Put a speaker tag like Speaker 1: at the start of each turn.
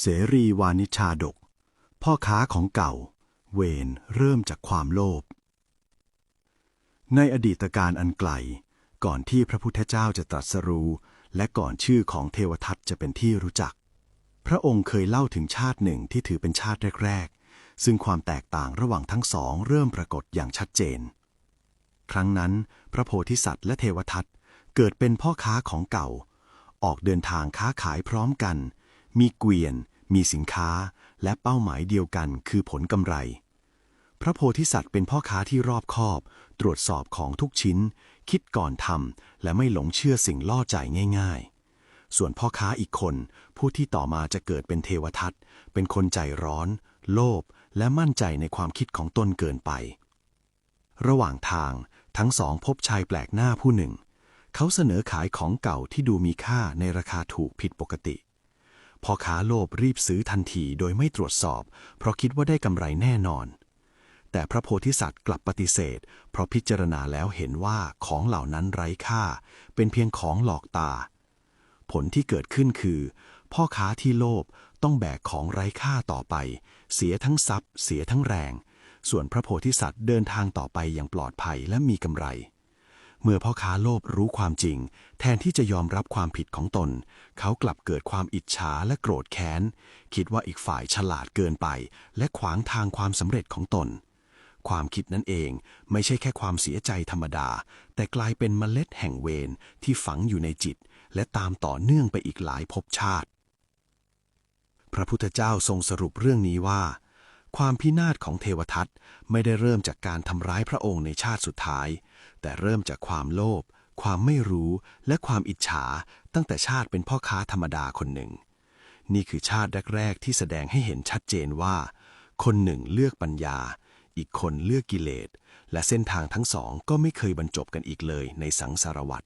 Speaker 1: เสรีวานิชาดก พ่อค้าของเก่า เวรเริ่มจากความโลภ ในอดีตการอันไกล ก่อนที่พระพุทธเจ้าจะตรัสรู้ และก่อนชื่อของเทวทัตจะเป็นที่รู้จัก พระองค์เคยเล่าถึงชาติหนึ่งที่ถือเป็นชาติแรก ๆ ซึ่งความแตกต่างระหว่างทั้งสองเริ่มปรากฏอย่างชัดเจน ครั้งนั้น พระโพธิสัตว์และเทวทัตเกิดเป็นพ่อค้าของเก่า ออกเดินทางค้าขายพร้อมกัน มีเกวียน มีสินค้า และเป้าหมายเดียวกันคือผลกำไร พระโพธิสัตว์เป็นพ่อค้าที่รอบคอบ ตรวจสอบของทุกชิ้น คิดก่อนทำและไม่หลงเชื่อสิ่งล่อใจง่าย ๆ ส่วนพ่อค้าอีกคน ผู้ที่ต่อมาจะเกิดเป็นเทวทัตเป็นคนใจร้อน โลภและมั่นใจในความคิดของตนเกินไป ระหว่างทางทั้งสองพบชายแปลกหน้าผู้หนึ่ง เขาเสนอขายของเก่าที่ดูมีค่าในราคาถูกผิดปกติ พ่อค้าโลภรีบซื้อทันทีโดยไม่ตรวจสอบ เพราะคิดว่าได้กำไรแน่นอน แต่พระโพธิสัตว์กลับปฏิเสธ เพราะพิจารณาแล้วเห็นว่าของเหล่านั้นไร้ค่า เป็นเพียงของหลอกตา ผลที่เกิดขึ้นคือ พ่อค้าที่โลภต้องแบกของไร้ค่าต่อไป เสียทั้งทรัพย์ เสียทั้งแรง ส่วนพระโพธิสัตว์เดินทางต่อไปอย่างปลอดภัยและมีกำไร เมื่อพ่อค้าโลภรู้ความจริง แทนที่จะยอมรับความผิดของตน เขากลับเกิดความอิจฉาและโกรธแค้น คิดว่าอีกฝ่ายฉลาดเกินไป และขวางทางความสำเร็จของตน ความคิดนั้นเองไม่ใช่แค่ความเสียใจธรรมดา แต่กลายเป็นเมล็ดแห่งเวรที่ฝังอยู่ในจิต และตามต่อเนื่องไปอีกหลายภพชาติ พระพุทธเจ้าทรงสรุปเรื่องนี้ว่า ความพินาศของเทวทัตไม่ได้เริ่มจากการทำร้ายพระองค์ในชาติสุดท้าย แต่เริ่มจากความโลภ ความไม่รู้ และความอิจฉาตั้งแต่ชาติเป็นพ่อค้าธรรมดาคนหนึ่ง นี่คือชาติแรกๆที่แสดงให้เห็นชัดเจนว่า คนหนึ่งเลือกปัญญา อีกคนเลือกกิเลส และเส้นทางทั้งสองก็ไม่เคยบรรจบกันอีกเลยในสังสารวัฏ